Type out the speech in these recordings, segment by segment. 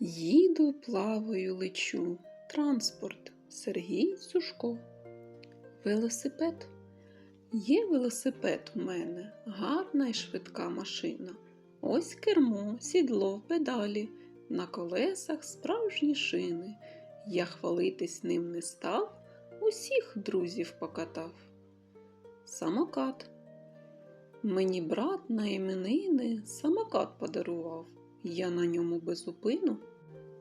Їду, плаваю, лечу. Транспорт Сергій Сушко. Велосипед. Є велосипед у мене, гарна й швидка машина. Ось кермо, сідло, педалі, на колесах справжні шини. Я хвалитись ним не став, усіх друзів покатав. Самокат. Мені брат на іменини самокат подарував. Я на ньому безупину.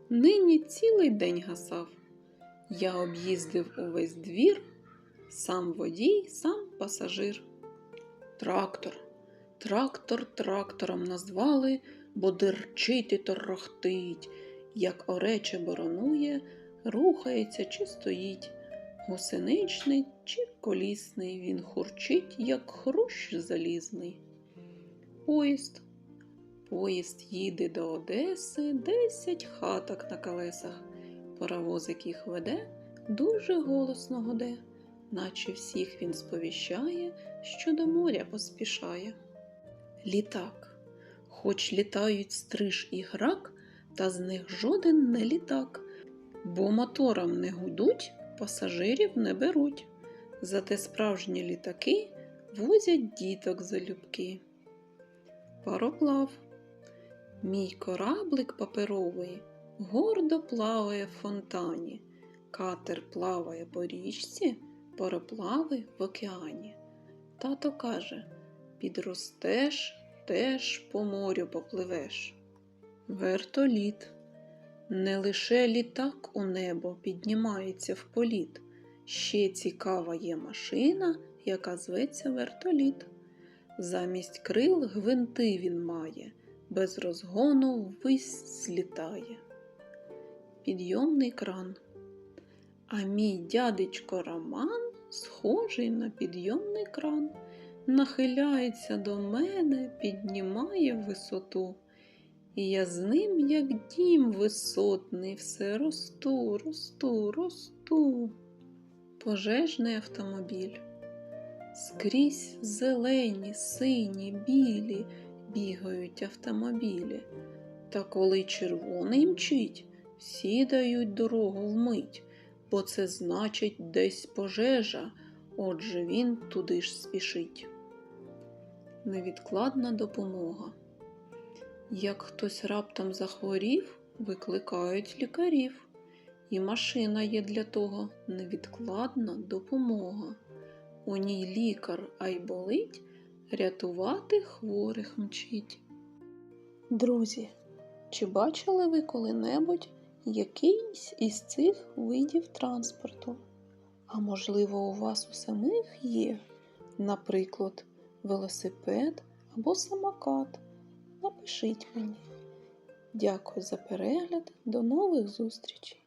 Нині цілий день гасав. Я об'їздив увесь двір, сам водій, сам пасажир. Трактор. Трактор трактором назвали, бо дерчить і торохтить, як орече боронує, рухається чи стоїть. Гусеничний чи колісний, він хурчить, як хрущ залізний. Поїзд. Поїзд їде до Одеси, десять хаток на колесах. Паровозик їх веде, дуже голосно годе, наче всіх він сповіщає, що до моря поспішає. Літак. Хоч літають стриж і грак, та з них жоден не літак, бо мотором не гудуть, пасажирів не беруть. Зате справжні літаки возять діток залюбки. Пароплав. Мій кораблик паперовий гордо плаває в фонтані. Катер плаває по річці, пароплави в океані. Тато каже: підростеш, теж по морю попливеш. Вертоліт. Не лише літак у небо піднімається в політ. Ще цікава є машина, яка зветься вертоліт. Замість крил гвинти він має, без розгону ввись злітає. Підйомний кран. А мій дядечко Роман схожий на підйомний кран. Нахиляється до мене, піднімає висоту. І я з ним, як дім висотний, все росту, росту, росту. Пожежний автомобіль. Скрізь зелені, сині, білі бігають автомобілі. Та коли червоний мчить, всі дають дорогу вмить, бо це значить десь пожежа, отже він туди ж спішить. Невідкладна допомога. Як хтось раптом захворів, викликають лікарів, і машина є для того невідкладна допомога. У ній лікар ай болить, рятувати хворих мчить. Друзі, чи бачили ви коли-небудь якийсь із цих видів транспорту? А можливо, у вас у самих є, наприклад, велосипед або самокат? Напишіть мені. Дякую за перегляд. До нових зустрічей!